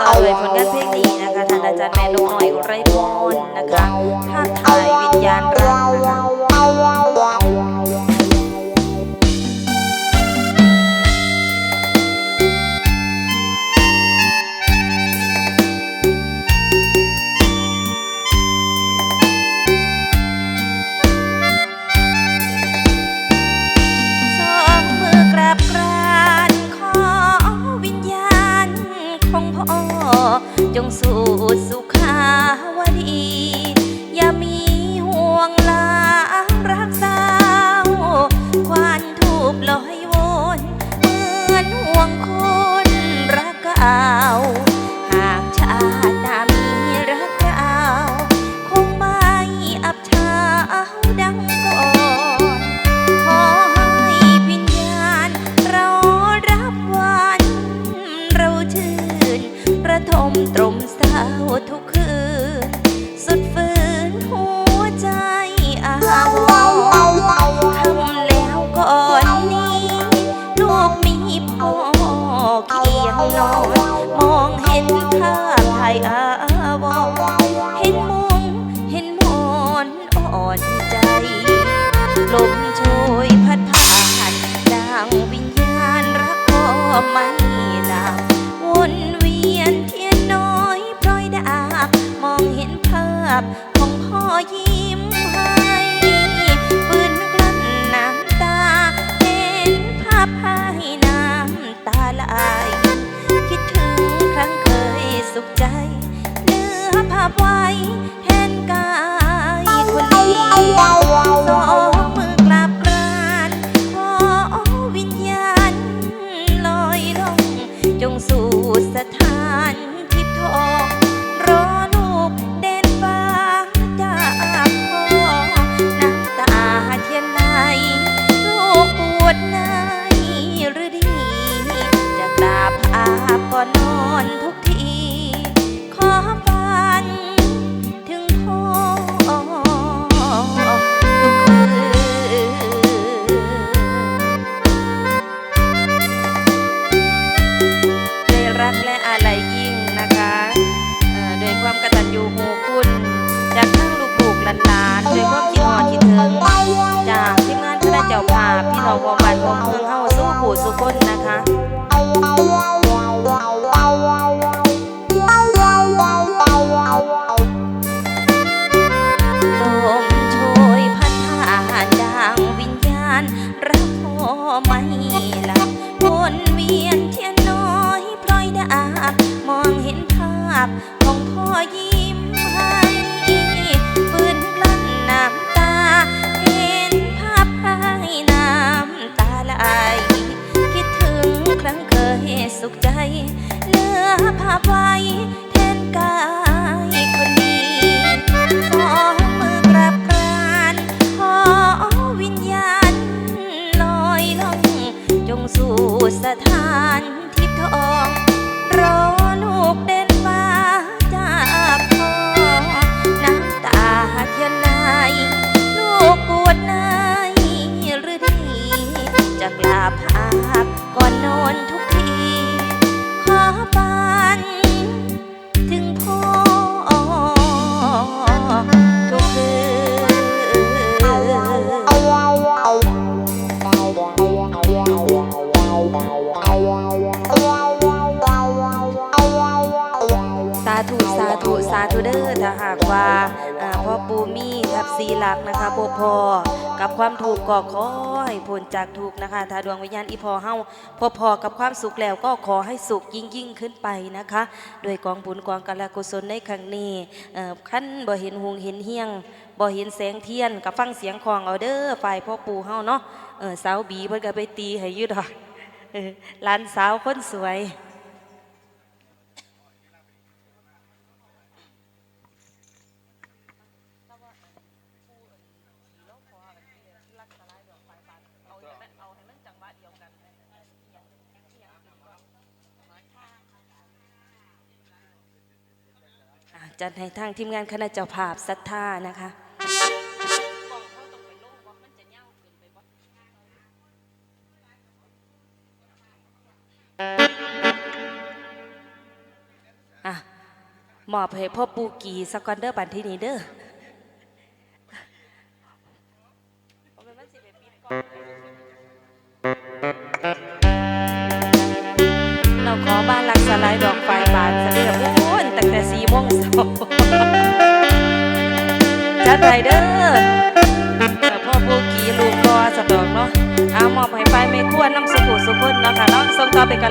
ต่อด้วยผลงานเพลงนี้นะคะท่านอาจารย์แม่นกน้อยไรพรนะคะภาพถ่ายวิญญาณรักนะคะสองมือกราบกรานขอวิญญาณของพ่อ จงสู่สุขาวดี มตรมเศร้าทุกคืน สุดฝืนหัวใจอาวรณ์คำแล้วก่อนนี้ ลูกมีพ่อเคียงนอนมองเห็นภาพไทยอาวรณ์เห็นมุงเห็นมอนอ่อนใจลมโชยพัดผ่านดังวิญญาณรักพ่อไม่ อภาพไว้ ความกตัญญูหูคุณจากทั้งลูกๆหลานๆด้วยความคิดหอดคิดถึง จากทีมงานคณะเจ้าภาพพี่น้องวงบ้านวงเมืองเฮาสู้ผู้สุคนนะคะลมโชยพัดผ่านดังวิญญาณรักพ่อไม่หลับวนเวียนเทียนน้อยพลอยดาบมองเห็นภาพของพ่อยิ้ ภาพไว้แทนกายคนดีสองมือกราบกรานขอวิญญาณลอยลง จงสู่สถานทิพย์ทอง สาธุสาธุสาธุเด้อถ้าหากว่า พ่อปูมีทับสีหลักนะคะพวกพ่อกับความถูกก็ขอให้พ้นจากทุกนะคะถ้าดวงวิญญาณอีพอเฮาพอพอกับความสุขแล้วก็ขอให้สุขยิ่งยิ่งขึ้นไปนะคะโดวยกองบุญกองกาลกุศลในครั้งนี้เอ่อขั้นบ่เห็นหงเห็นเฮียงบ่เห็นแสงเทียนกับฟังเสียงของเอาเด้อฝ่ายพ่อปู่เฮาเนาะเออสาวบีเพิ่นก็ไปตีให้ยืดดอกเออหลานสาวคนสวย จัดให้ทางทีมงานคณะเจ้าภาพศรัทธานะคะอมอบให้พ่อปูกีสกอนเดอร์บันที่นี้เด้อเราขอบ้านหลักสลายดอก จัดไปเด้อกับพ่อผู้กีลูกรอสะดอกเนาะเอามอบให้ไปไม่ควรน้ำสุขุสุขุนเนาะค่ะเนาะส่งต่อไปกัน